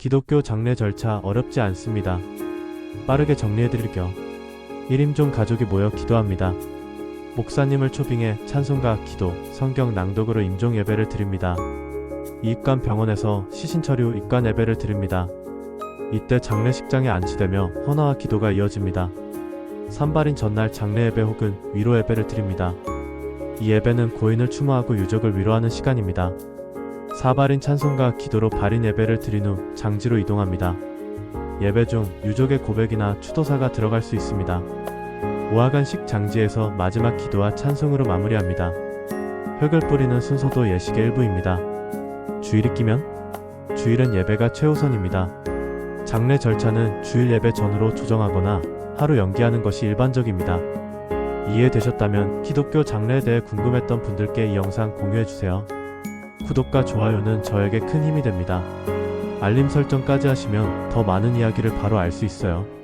기독교 장례 절차 어렵지 않습니다. 빠르게 정리해드릴게요. 1인종 가족이 모여 기도합니다. 목사님을 초빙해 찬송가, 기도, 성경 낭독으로 임종 예배를 드립니다. 이익관 병원에서 시신 처리 후 입관 예배를 드립니다. 이때 장례식장에 안치되며 헌화와 기도가 이어집니다. 산발인 전날 장례 예배 혹은 위로 예배를 드립니다. 이 예배는 고인을 추모하고 유족을 위로하는 시간입니다. 사발인 찬송가 기도로 발인 예배를 드린 후 장지로 이동합니다. 예배 중 유족의 고백이나 추도사가 들어갈 수 있습니다. 5화간식 장지에서 마지막 기도와 찬송으로 마무리합니다. 흙을 뿌리는 순서도 예식의 일부입니다. 주일이 끼면 주일은 예배가 최우선입니다. 장례 절차는 주일 예배 전후로 조정하거나 하루 연기하는 것이 일반적입니다. 이해되셨다면 기독교 장례에 대해 궁금했던 분들께 이 영상 공유해주세요. 구독과 좋아요는 저에게 큰 힘이 됩니다. 알림 설정까지 하시면 더 많은 이야기를 바로 알 수 있어요.